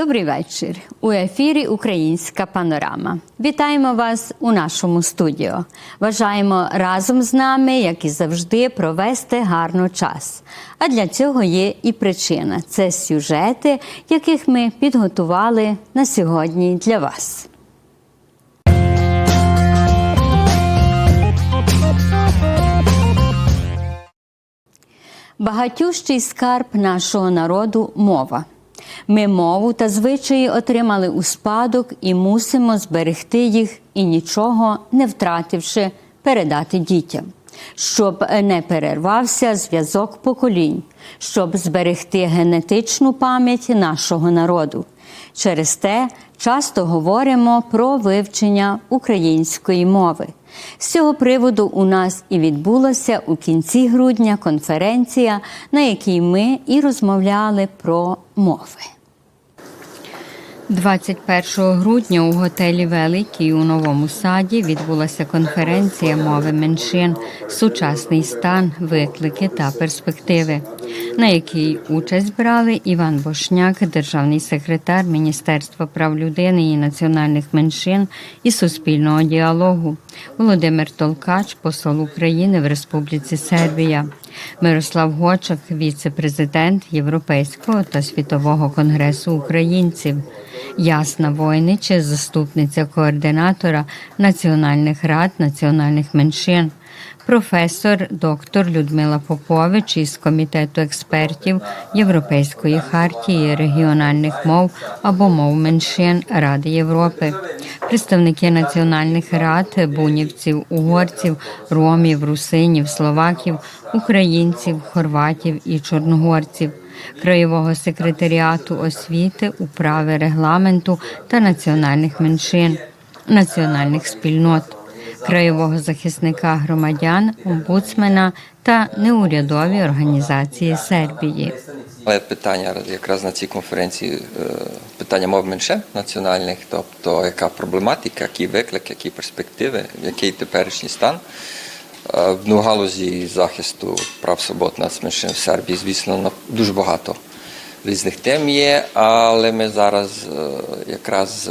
Добрий вечір. У ефірі Українська панорама. Вітаємо вас у нашому студіо. Бажаємо разом з нами, як і завжди, провести гарно час. А для цього є і причина це сюжети, яких ми підготували на сьогодні для вас. Багатющий скарб нашого народу мова. Ми мову та звичаї отримали у спадок і мусимо зберегти їх і нічого не втративши, передати дітям, щоб не перервався зв'язок поколінь, щоб зберегти генетичну пам'ять нашого народу. Через те часто говоримо про вивчення української мови. З цього приводу у нас і відбулася у кінці грудня конференція, на якій ми і розмовляли про мови. 21 грудня у готелі Великий у Новому Саді відбулася конференція мови меншин, сучасний стан, виклики та перспективи, на якій участь брали Іван Бошняк, державний секретар Міністерства прав людини і національних меншин і суспільного діалогу, Володимир Толкач, посол України в Республіці Сербія. Мирослав Гочак, віце-президент Європейського та світового конгресу українців, Ясна Войнич, заступниця координатора національних рад національних меншин, професор доктор Людмила Попович із комітету експертів Європейської хартії регіональних мов або мов меншин Ради Європи, представники національних рад, бунівців, угорців, ромів, русинів, словаків, українців, хорватів і чорногорців. Краєвого секретаріату освіти, управи регламенту та національних меншин, національних спільнот, краєвого захисника громадян, омбудсмена та неурядові організації Сербії. Але питання якраз на цій конференції е, питання мов менше національних, тобто яка проблематика, які виклики, які перспективи, який теперішній стан. Е, В галузі захисту прав свобод нацменшин в Сербії, звісно, дуже багато різних тем є, але ми зараз е, якраз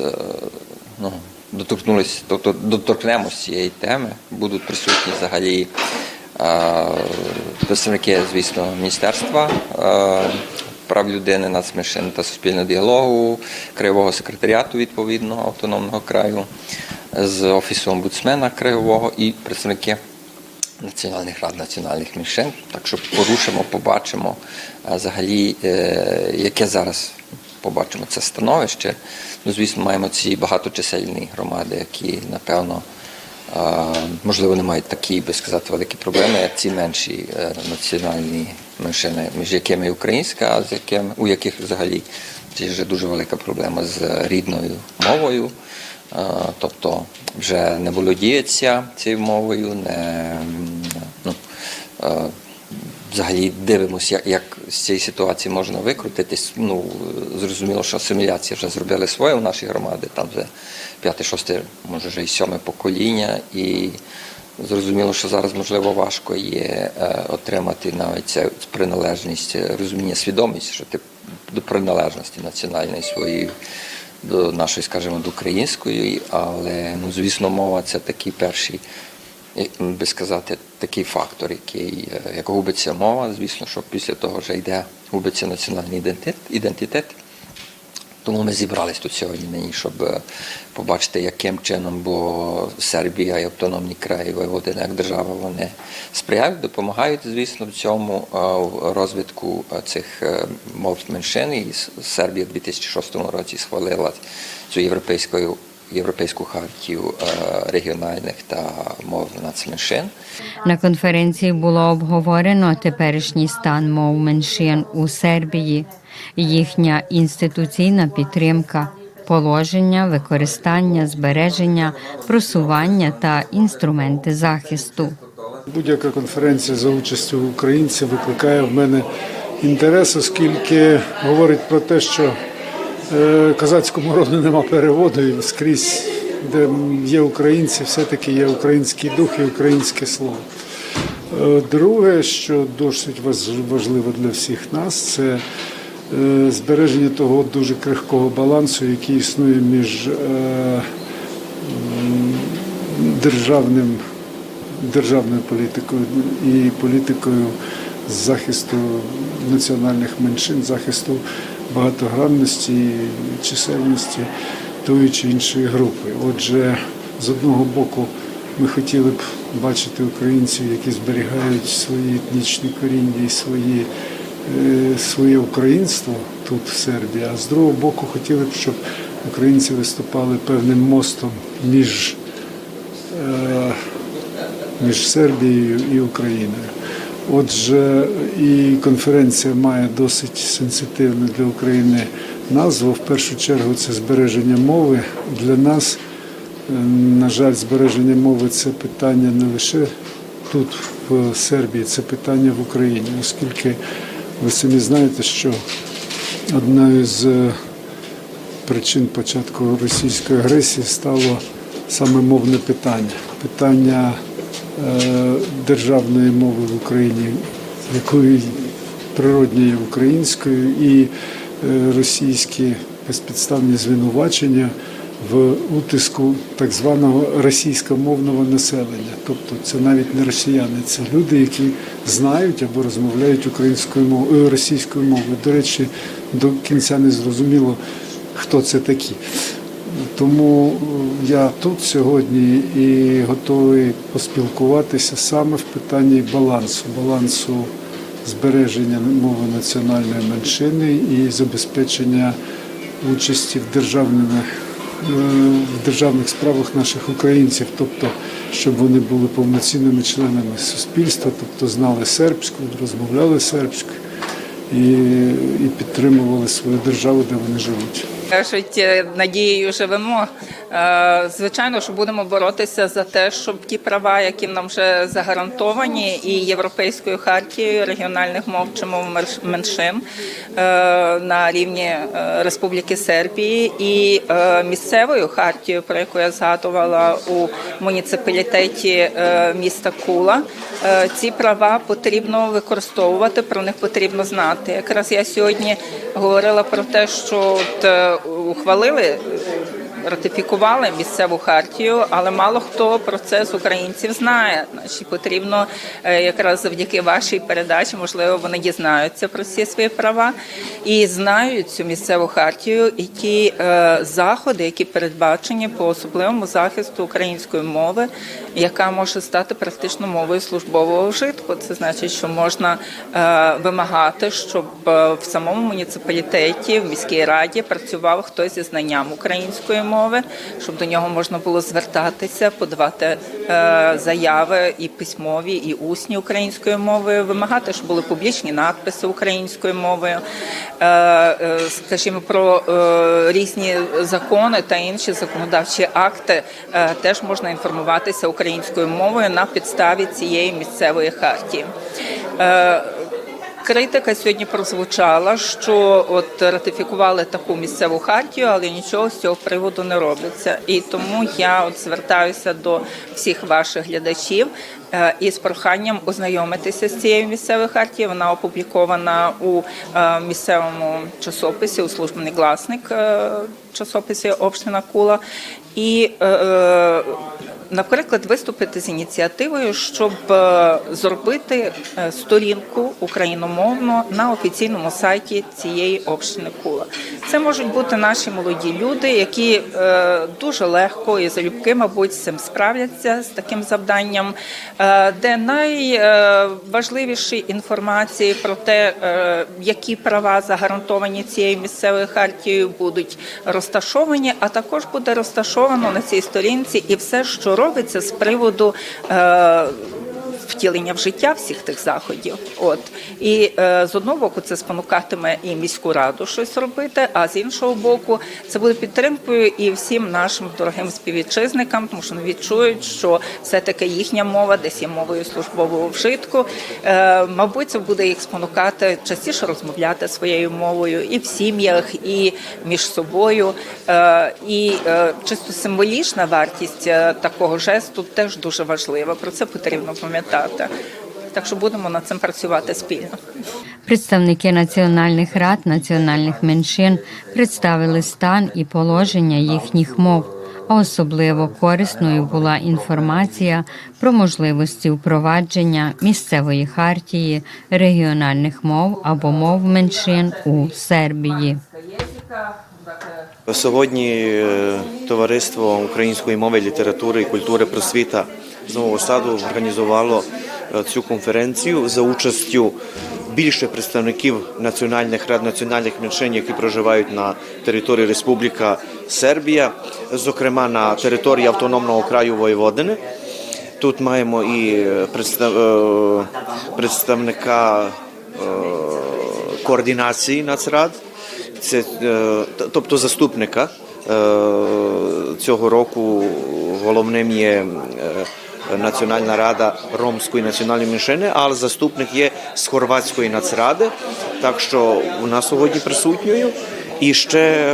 ну, доторкнулися, тобто доторкнемося цієї теми, будуть присутні взагалі е, представники, звісно, Міністерства е, прав людини, нацменшин та суспільного діалогу, краєвого секретаріату відповідного автономного краю, з офісу омбудсмена краєвого і представники національних рад національних меншин. Так що порушимо, побачимо взагалі, е, яке зараз побачимо це становище. Ну, звісно, маємо ці багаточисельні громади, які, напевно, можливо, не мають такі, би сказати, великі проблеми, як ці менші е, національні меншини, між якими і українська, а з якими, у яких взагалі це вже дуже велика проблема з рідною мовою. Тобто вже не володіється цією мовою, не ну, взагалі дивимося, як, з цієї ситуації можна викрутитись. Ну, зрозуміло, що асиміляція вже зробили своє в нашій громаді, там вже п'яте, шосте, може вже і сьоме покоління. І зрозуміло, що зараз можливо важко є е, отримати навіть цю приналежність, е, розуміння, свідомість, що ти до приналежності національної своєї до нашої, скажімо, до української, але ну, звісно, мова це такий перший, би сказати, такий фактор, який е, як губиться мова, звісно, що після того вже йде губиться національний ідентитет. ідентитет. Тому ми зібрались тут сьогодні нині, щоб е, побачити, яким чином, бо Сербія і автономні краї воєводини як держава вони сприяють, допомагають, звісно, в цьому е, розвитку цих мов меншин. І Сербія в 2006 році схвалила цю європейську, європейську хартію е, регіональних та мов нацменшин. На конференції було обговорено теперішній стан мов меншин у Сербії, їхня інституційна підтримка, положення, використання, збереження, просування та інструменти захисту. Будь-яка конференція за участю українців викликає в мене інтерес, оскільки говорить про те, що козацькому роду нема переводу і скрізь, де є українці, все-таки є український дух і українське слово. Е, Друге, що досить важливо для всіх нас, це е, збереження того дуже крихкого балансу, який існує між е, державним, державною політикою і політикою захисту національних меншин, захисту багатогранності, чисельності тої чи іншої групи. Отже, з одного боку, ми хотіли б бачити українців, які зберігають свої етнічні коріння і свої, е, своє українство тут, в Сербії, а з другого боку, хотіли б, щоб українці виступали певним мостом між е, між Сербією і Україною. Отже, і конференція має досить сенситивну для України назву. В першу чергу це збереження мови. Для нас, е, на жаль, збереження мови це питання не лише тут, в Сербії, це питання в Україні, оскільки ви самі знаєте, що одною з е, причин початку російської агресії стало саме мовне питання. Питання державної мови в Україні, якої природньо є українською, і е, російські безпідставні звинувачення в утиску так званого російськомовного населення. Тобто це навіть не росіяни, це люди, які знають або розмовляють українською мовою е, російською мовою. До речі, до кінця не зрозуміло, хто це такі. Тому е, я тут сьогодні і готовий поспілкуватися саме в питанні балансу, балансу збереження мови національної меншини і забезпечення участі в державних, е, в державних справах наших українців, тобто щоб вони були повноцінними членами суспільства, тобто знали сербську, розмовляли сербською і, і підтримували свою державу, де вони живуть. Кажуть, е, надією живемо. Е, Звичайно, що будемо боротися за те, щоб ті права, які нам вже загарантовані, і європейською хартією регіональних мов чи мов меншин е, на рівні е, Республіки Сербії і місцевою хартією, про яку я згадувала у муніципалітеті міста Кула. Ці права потрібно використовувати, про них потрібно знати. Якраз я сьогодні говорила про те, що от, ухвалили. Ратифікували місцеву хартію, але мало хто про це з українців знає. Значить, потрібно е, якраз завдяки вашій передачі, можливо, вони дізнаються про всі свої права і знають цю місцеву хартію і ті е, заходи, які передбачені по особливому захисту української мови, яка може стати практично мовою службового вжитку. Це значить, що можна е, вимагати, щоб е, в самому муніципалітеті, в міській раді працював хтось зі знанням української мови, щоб до нього можна було звертатися, подавати е, заяви і письмові, і усні українською мовою, вимагати, щоб були публічні надписи українською мовою. Е, е, Скажімо, про різні закони та інші законодавчі акти теж можна інформуватися українською мовою на підставі цієї місцевої хартії. Критика сьогодні прозвучала, що от ратифікували таку місцеву хартію, але нічого з цього приводу не робиться. І тому я от звертаюся до всіх ваших глядачів е, із проханням ознайомитися з цією місцевою хартією. Вона опублікована у е, місцевому часописі, у службний гласник е, часописі Община Кула. І е, е, наприклад, виступити з ініціативою, щоб е, зробити сторінку україномовну на офіційному сайті цієї общини Кула. Це можуть бути наші молоді люди, які дуже легко і залюбки, мабуть, з цим справляться з таким завданням, де найважливіші інформації про те, які права загарантовані цією місцевою хартією, будуть розташовані, а також буде розташовано на цій сторінці і все, що робиться з приводу. е, Втілення в життя всіх тих заходів, от і е, з одного боку це спонукатиме і міську раду щось робити, а з іншого боку, це буде підтримкою і всім нашим дорогим співвітчизникам, тому що вони відчують, що все таки їхня мова десь є мовою службового вжитку. Е, мабуть, це буде їх спонукати частіше розмовляти своєю мовою і в сім'ях, і між собою. Е, і е, чисто символічна вартість е, такого жесту теж дуже важлива. Про це потрібно пам'ятати. Так що будемо над цим працювати спільно. Представники національних рад національних меншин представили стан і положення їхніх мов. А особливо корисною була інформація про можливості впровадження місцевої хартії регіональних мов або мов меншин у Сербії. Сьогодні е, товариство української мови, літератури і культури просвіта з Нового Саду організувало е, цю конференцію за участю більше представників національних рад національних меншин, які проживають на території Республіка Сербія, зокрема на території автономного краю Воєводини. Тут маємо і е, представника е, координації нацрад, це, тобто заступника. Цього року головним є Національна рада ромської національної меншини, але заступник є з хорватської нацради. Так що вона сьогодні присутньою. І ще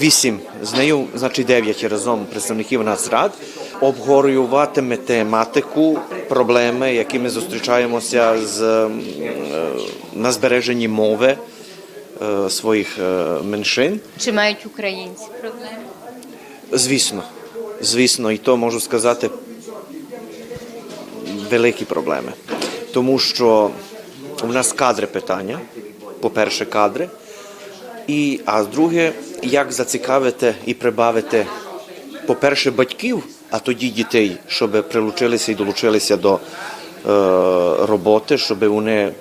вісім з нею, значить дев'ять разом представників нацрад, обговорюватиме тематику, проблеми, які ми зустрічаємося з на збереженні мови своїх меншин. Чи мають українці проблеми? Звісно, звісно, і то можу сказати великі проблеми. Тому що у нас кадри питання, по-перше, кадри. І, а друге, як зацікавити і прибавити, по-перше, батьків, а тоді дітей, щоб прилучилися і долучилися до е, роботи, щоб вони,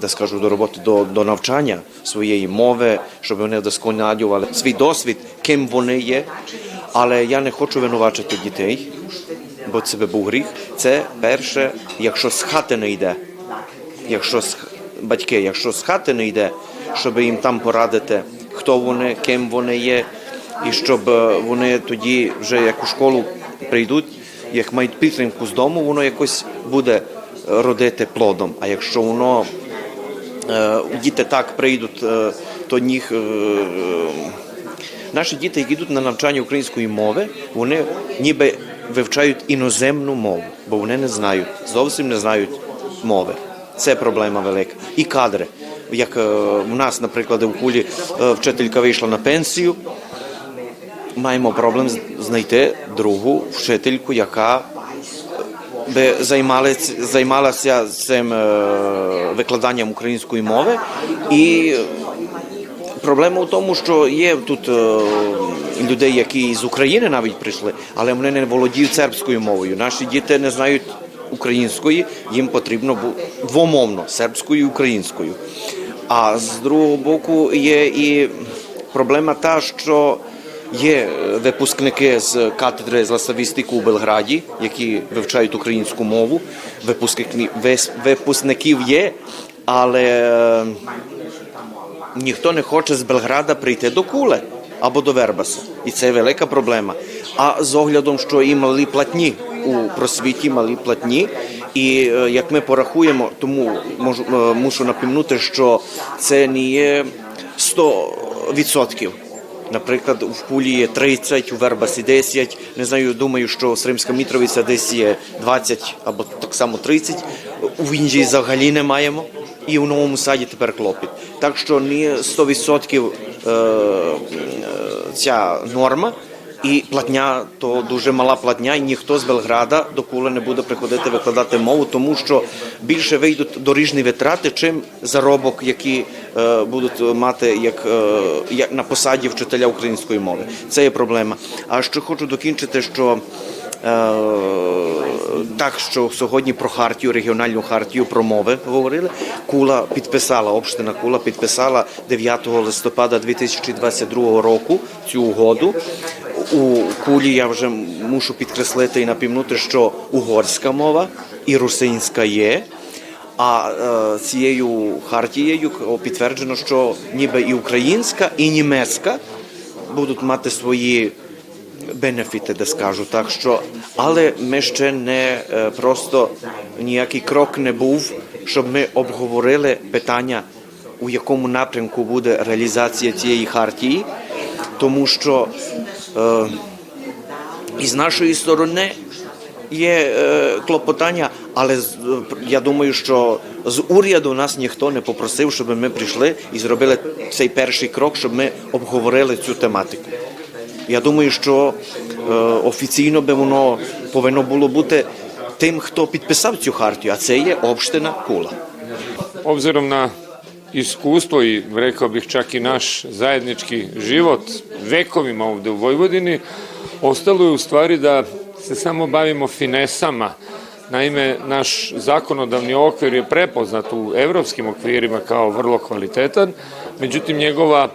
де скажу, до роботи, до, до навчання своєї мови, щоб вони вдосконалювали свій досвід, ким вони є. Але я не хочу винувачити дітей, бо це би був гріх. Це перше, якщо з хати не йде, якщо з батьки, якщо з хати не йде, щоб їм там порадити, хто вони, ким вони є, і щоб е, вони тоді вже як у школу прийдуть, як мають підтримку з дому, воно якось буде родити плодом. А якщо воно е, діти так прийдуть, е, то е, Наші діти, які йдуть на навчання української мови, вони ніби вивчають іноземну мову, бо вони не знають, зовсім не знають мови. Це проблема велика. І кадри. Як е, у нас, наприклад, у кулі е, вчителька вийшла на пенсію, маємо проблем знайти другу вчительку, яка би займалась, займалася цим е, викладанням української мови. І Проблема в тому, що є тут е, людей, які з України навіть прийшли, але вони не володіють сербською мовою. Наші діти не знають української, їм потрібно двомовно сербською і українською. А з другого боку є і проблема та, що є випускники з катедри зласавістику у Белграді, які вивчають українську мову. Випускників є, але е, ніхто не хоче з Белграда прийти до Куле або до Вербаса. І це велика проблема. А з оглядом, що і малі платні у просвіті, малі платні. І е, як ми порахуємо, тому можу е, мушу напомнути, що це не є 100%. Наприклад, в Пулі є 30, у Вербасі 10. Не знаю, думаю, що Сримська Мітровиця десь є 20 або так само 30. В Індії взагалі не маємо. І в новому саді тепер клопіт. Так що не 100% е, е, ця норма. І платня то дуже мала платня, і ніхто з Белграда до Кули не буде приходити викладати мову, тому що більше вийдуть доріжні витрати, чим заробок, які е, будуть мати як, е, як на посаді вчителя української мови. Це є проблема. А що хочу докінчити, що так, що сьогодні про хартію, регіональну хартію про мови говорили. Кула підписала, община Кула підписала 9 листопада 2022 року цю угоду. У кулі я вже мушу підкреслити і напівнути, що угорська мова і русинська є. А е, цією хартією підтверджено, що ніби і українська, і німецька будуть мати свої бенефіти, де скажу так, що але ми ще не е, просто ніякий крок не був, щоб ми обговорили питання, у якому напрямку буде реалізація цієї хартії, тому що е, із нашої сторони є е, клопотання, але з- я думаю, що з уряду нас ніхто не попросив, щоб ми прийшли і зробили цей перший крок, щоб ми обговорили цю тематику. Я думаю, що е, офіційно би воно повинно було бути тим, хто підписав цю хартію, а це є Община Кула. obzirom na iskustvo i rekao bih čak i naš zajednički život vekovima ovde u Vojvodini, ostalo je u stvari da se samo bavimo finesama. Naime, naš zakonodavni okvir je prepoznat u evropskim okvirima kao vrlo kvalitetan, međutim njegova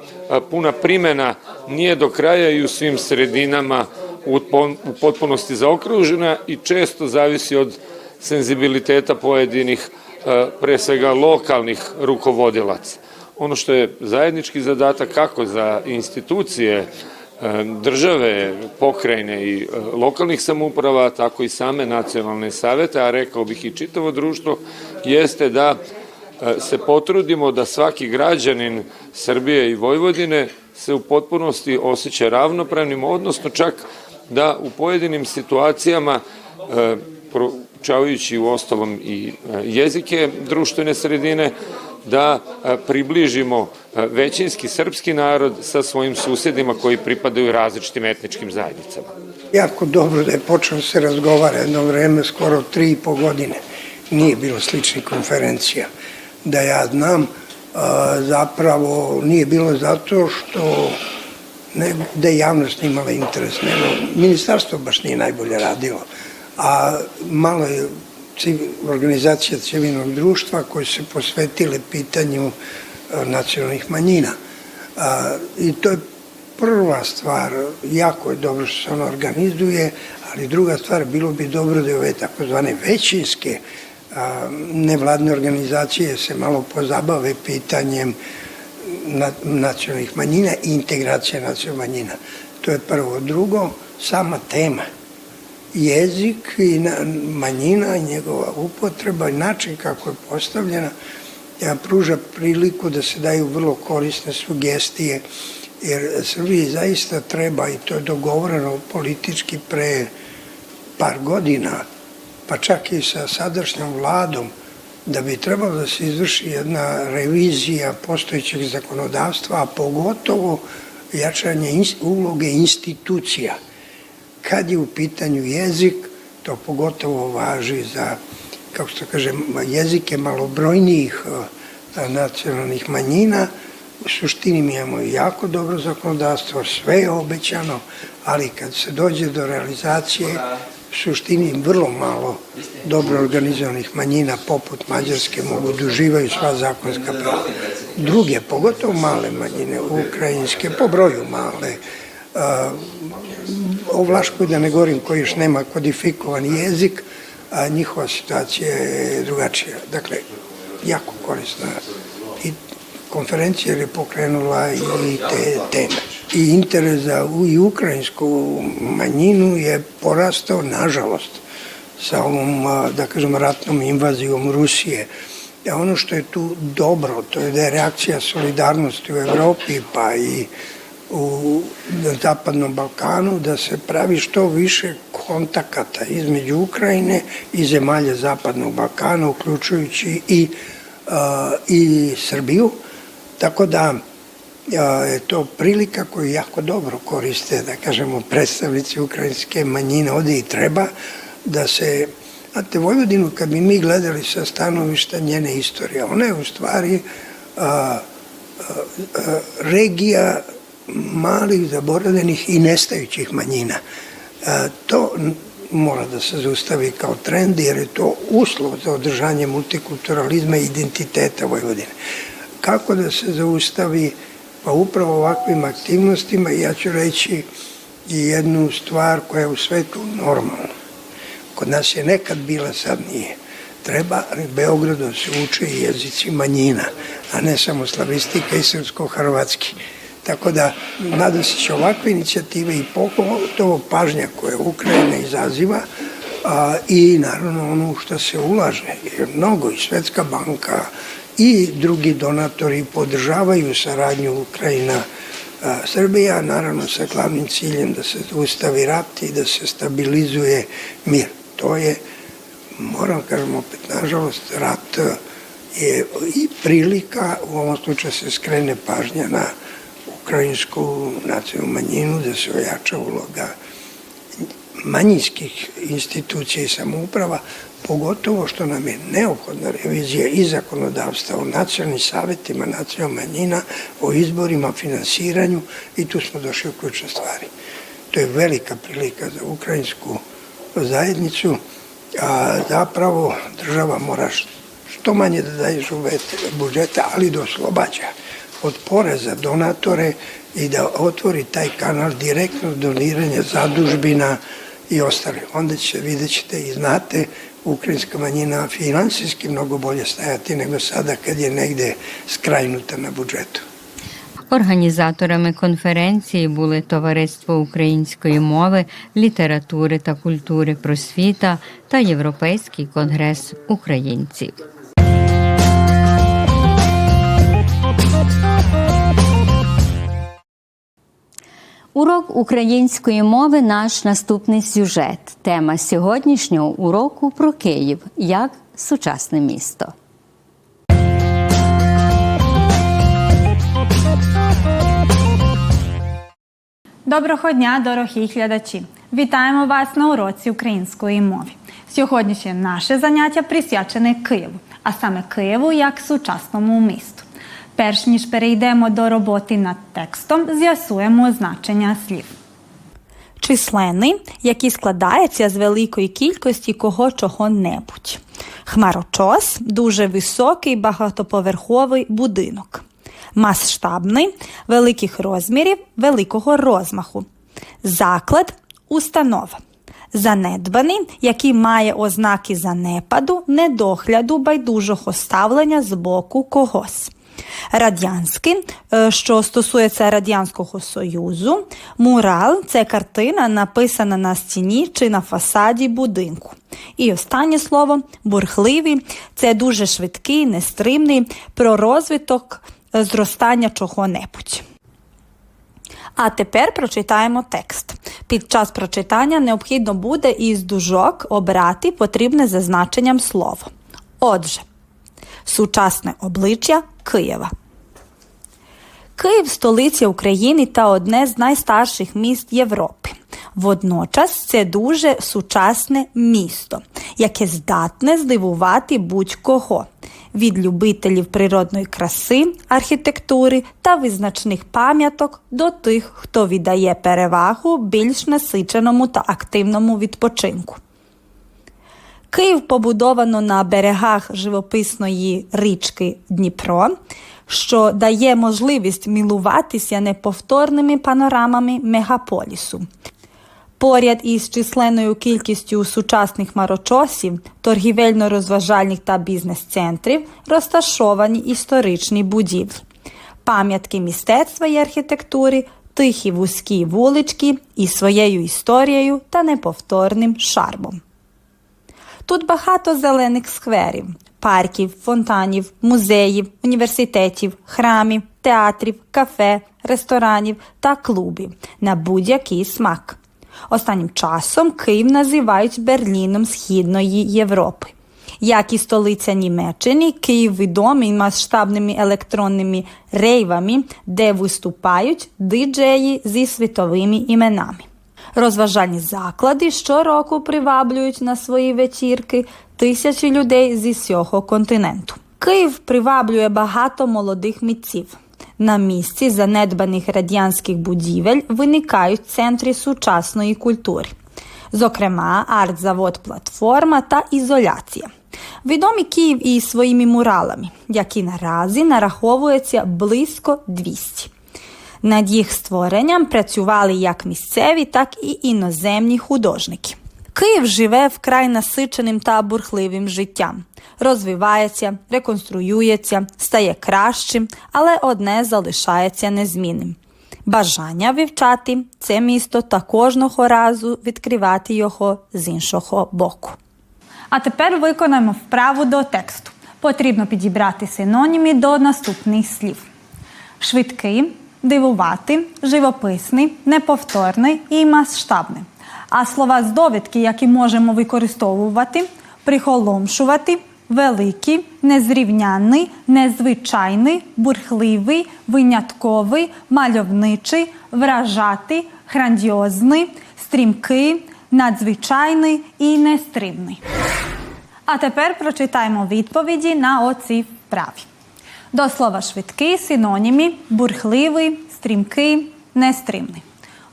puna primena nije do kraja i u svim sredinama u potpunosti zaokružena i često zavisi od senzibiliteta pojedinih e, pre svega lokalnih rukovodilaca. Ono što je zajednički zadatak kako za institucije e, države, pokrajine i e, lokalnih samouprava, tako i same nacionalne savete, a rekao bih i čitavo društvo, jeste da se potrudimo da svaki građanin Srbije i Vojvodine se u potpunosti osjeća ravnopravnim, odnosno čak da u pojedinim situacijama e, proučavajući u ostalom i e, jezike društvene sredine, da e, približimo e, većinski srpski narod sa svojim susjedima koji pripadaju različitim etničkim zajednicama. Jako dobro da je počeo se razgovara jedno vreme, skoro tri i po godine. Nije bilo sličnih konferencija. Da ja znam, zapravo nije bilo zato što ne, da je javnost imala interes, nego ministarstvo baš nije najbolje radilo. A malo je civ- organizacija civilnog društva koje se posvetile pitanju nacionalnih manjina. A, I to je prva stvar, jako je dobro što se ona organizuje, ali druga stvar, bilo bi dobro da je ove takozvane većinske nevladne organizacije se malo pozabave pitanjem na, nacionalnih manjina i integracije nacionalnih manjina. To je prvo. Drugo, sama tema. Jezik i na, manjina, njegova upotreba i način kako je postavljena pruža priliku da se daju vrlo korisne sugestije jer Srbiji zaista treba i to je dogovoreno politički pre par godina, pa čak i sa sadašnjom vladom, da bi trebalo da se izvrši jedna revizija postojećeg zakonodavstva, a pogotovo jačanje uloge institucija. Kad je u pitanju jezik, to pogotovo važi za, kako se kaže, jezike malobrojnijih eh, nacionalnih manjina, u suštini mi imamo jako dobro zakonodavstvo, sve je obećano, ali kad se dođe do realizacije, suštini vrlo malo dobro organizovanih manjina poput Mađarske mogu da sva zakonska prava. Druge, pogotovo male manjine, ukrajinske, po broju male, o Vlaškoj da ne govorim koji još nema kodifikovani jezik, a njihova situacija je drugačija. Dakle, jako korisna i konferencija je pokrenula i te teme. I interes za i ukrajinsku manjinu je porastao, nažalost, sa ovom, da kažem, ratnom invazijom Rusije. A ono što je tu dobro, to je da je reakcija solidarnosti u Evropi, pa i u Zapadnom Balkanu, da se pravi što više kontakata između Ukrajine i zemalja Zapadnog Balkana, uključujući i, a, i Srbiju. Tako da je to prilika koju jako dobro koriste, da kažemo, predstavnici ukrajinske manjine, ovde i treba da se Znate, Vojvodinu kad bi mi gledali sa stanovišta njene istorije, ona je u stvari a, a, a, regija malih, zaboravljenih i nestajućih manjina. A, to mora da se zaustavi kao trend jer je to uslov za održanje multikulturalizma i identiteta Vojvodine. Kako da se zaustavi? Pa upravo ovakvim aktivnostima ja ću reći i jednu stvar koja je u svetu normalna. Kod nas je nekad bila, sad nije. Treba Beogradu da se uče i jezici manjina, a ne samo slavistika i srpsko-hrvatski. Tako da, nadam se će ovakve inicijative i pogotovo pažnja koje Ukrajina izaziva a, i naravno ono što se ulaže, jer mnogo i Svetska banka i drugi donatori podržavaju saradnju Ukrajina Srbija, naravno sa glavnim ciljem da se ustavi rat i da se stabilizuje mir. to je, moram kažem opet, nažalost, rat je i prilika, u ovom slučaju se skrene pažnja na ukrajinsku nacionalnu manjinu, da se ojača uloga manjinskih institucija i samouprava, pogotovo što nam je neophodna revizija i zakonodavstva o nacionalnim savjetima nacionalnih manjina, o izborima, finansiranju i tu smo došli u ključne stvari. To je velika prilika za ukrajinsku zajednicu, a zapravo država mora što manje da daje budžeta, ali da oslobađa od poreza donatore i da otvori taj kanal direktno doniranja zadužbina i ostali. Onda će, vidjet ćete i znate, ukrajinska manjina finansijski mnogo bolje stajati nego sada kad je negde skrajnuta na budžetu. Організаторами конференції були Товариство української мови, літератури та культури просвіта та Європейський конгрес українців. Урок української мови наш наступний сюжет. Тема сьогоднішнього уроку про Київ як сучасне місто. Доброго дня, дорогі глядачі! Вітаємо вас на уроці української мови. Сьогоднішнє наше заняття присвячене Києву, а саме Києву як сучасному місту. Перш ніж перейдемо до роботи над текстом, з'ясуємо значення слів. Численний, який складається з великої кількості кого чого-небудь. Хмарочос дуже високий багатоповерховий будинок. Масштабний великих розмірів, великого розмаху. Заклад установа. Занедбаний, який має ознаки занепаду, недогляду, байдужого ставлення з боку когось. Радянський, е, що стосується Радянського Союзу, мурал це картина, написана на стіні чи на фасаді будинку. І останнє слово бурхливий це дуже швидкий, нестримний про розвиток е, зростання чого-небудь. А тепер прочитаємо текст. Під час прочитання необхідно буде із дужок обрати потрібне за значенням слово. Отже, сучасне обличчя Києва. Київ столиця України та одне з найстарших міст Європи. Водночас це дуже сучасне місто, яке здатне здивувати будь-кого від любителів природної краси, архітектури та визначних пам'яток до тих, хто віддає перевагу більш насиченому та активному відпочинку. Київ побудовано на берегах живописної річки Дніпро, що дає можливість мілуватися неповторними панорамами мегаполісу. Поряд із численною кількістю сучасних марочосів, торгівельно-розважальних та бізнес-центрів розташовані історичні будівлі, пам'ятки мистецтва і архітектури, тихі вузькі вулички із своєю історією та неповторним шармом. Тут багато зелених скверів, парків, фонтанів, музеїв, університетів, храмів, театрів, кафе, ресторанів та клубів на будь-який смак. Останнім часом Київ називають Берліном Східної Європи. Як і столиця Німеччини, Київ відомий масштабними електронними рейвами, де виступають диджеї зі світовими іменами. Розважальні заклади щороку приваблюють на свої вечірки тисячі людей зі всього континенту. Київ приваблює багато молодих митців. На місці занедбаних радянських будівель виникають центри сучасної культури, зокрема, арт-завод Платформа та Ізоляція. Відомі Київ і своїми муралами, які наразі нараховуються близько 200. Над їх створенням працювали як місцеві, так і іноземні художники. Київ живе вкрай насиченим та бурхливим життям, розвивається, реконструюється, стає кращим, але одне залишається незмінним. Бажання вивчати це місто та кожного разу відкривати його з іншого боку. А тепер виконаємо вправу до тексту. Потрібно підібрати синоніми до наступних слів: швидкий, дивувати, живописний, неповторний і масштабний. А слова з довідки, які можемо використовувати, прихоломшувати, великий, незрівнянний, незвичайний, бурхливий, винятковий, мальовничий, вражати, грандіозний, стрімкий, надзвичайний і нестримний. А тепер прочитаємо відповіді на оці вправі. До слова швидкий синоніми бурхливий, стрімкий, нестримний.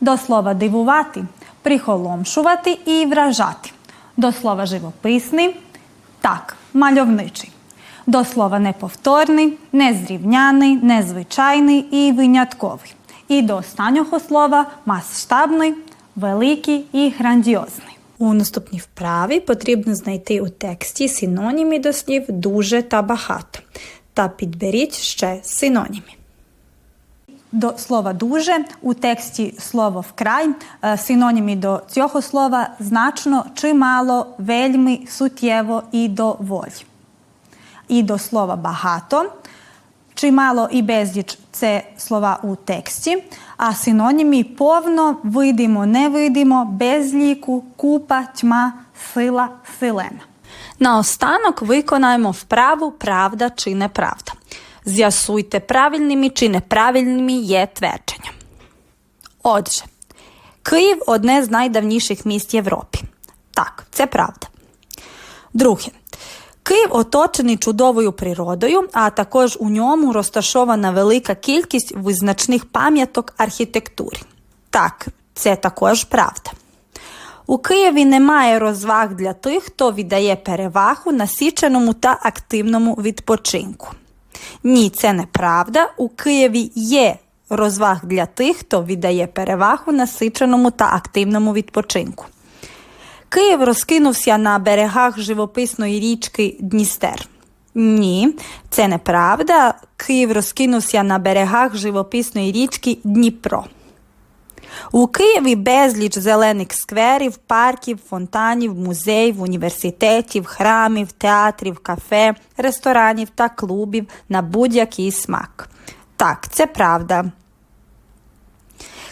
До слова дивувати, прихоломшувати і вражати. До слова живописний, так, мальовничий. До слова неповторний, незрівняний, незвичайний і винятковий. І до останнього слова масштабний, великий і грандіозний. У наступній вправі потрібно знайти у тексті синоніми до слів дуже та багато. Та підберіть ще синоніми. До слова дуже у тексті слово вкрай е, синоніми до цього слова значно, чимало, вельми, суттєво і доволі. І до слова багато. Чимало і безліч це слова у тексті, а синоніми повно, видимо, невидимо, безліку, купа, тьма, сила, силена. Наостанок виконаємо вправу правда чи неправда. З'ясуйте, правильними чи неправильними є твердження. Отже, Київ одне з найдавніших міст Європи. Так, це правда. Друге. Київ оточений чудовою природою, а також у ньому розташована велика кількість визначних пам'яток архітектури. Так, це також правда. У Києві немає розваг для тих, хто віддає перевагу насиченому та активному відпочинку. Ні, це неправда. У Києві є розваг для тих, хто віддає перевагу насиченому та активному відпочинку. Київ розкинувся на берегах живописної річки Дністер. Ні, це неправда. Київ розкинувся на берегах живописної річки Дніпро. У Києві безліч зелених скверів, парків, фонтанів, музеїв, університетів, храмів, театрів, кафе, ресторанів та клубів на будь-який смак. Так, це правда.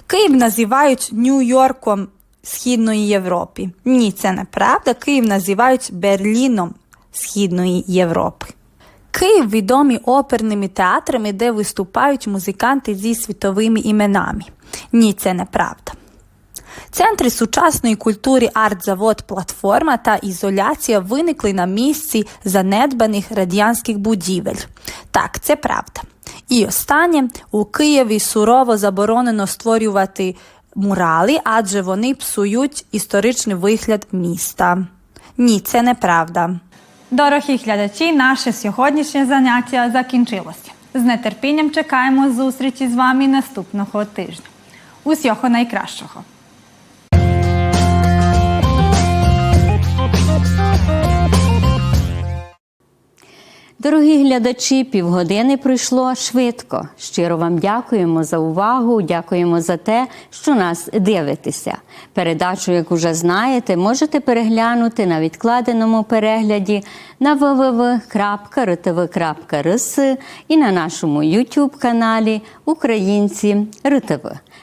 Київ називають Нью-Йорком Східної Європи. Ні, це неправда. Київ називають Берліном Східної Європи. Київ відомий оперними театрами, де виступають музиканти зі світовими іменами. Ні, це неправда. Центри сучасної культури арт-завод Платформа та ізоляція виникли на місці занедбаних радянських будівель. Так, це правда. І останнє у Києві сурово заборонено створювати мурали, адже вони псують історичний вигляд міста. Ні, це неправда. Дорогі глядачі, наше сьогоднішнє заняття закінчилося. З нетерпінням чекаємо зустрічі з вами наступного тижня. Усього найкращого! Дорогі глядачі, півгодини пройшло швидко. Щиро вам дякуємо за увагу, дякуємо за те, що нас дивитеся. Передачу, як уже знаєте, можете переглянути на відкладеному перегляді на www.rtv.rs і на нашому YouTube каналі Українці РТВ.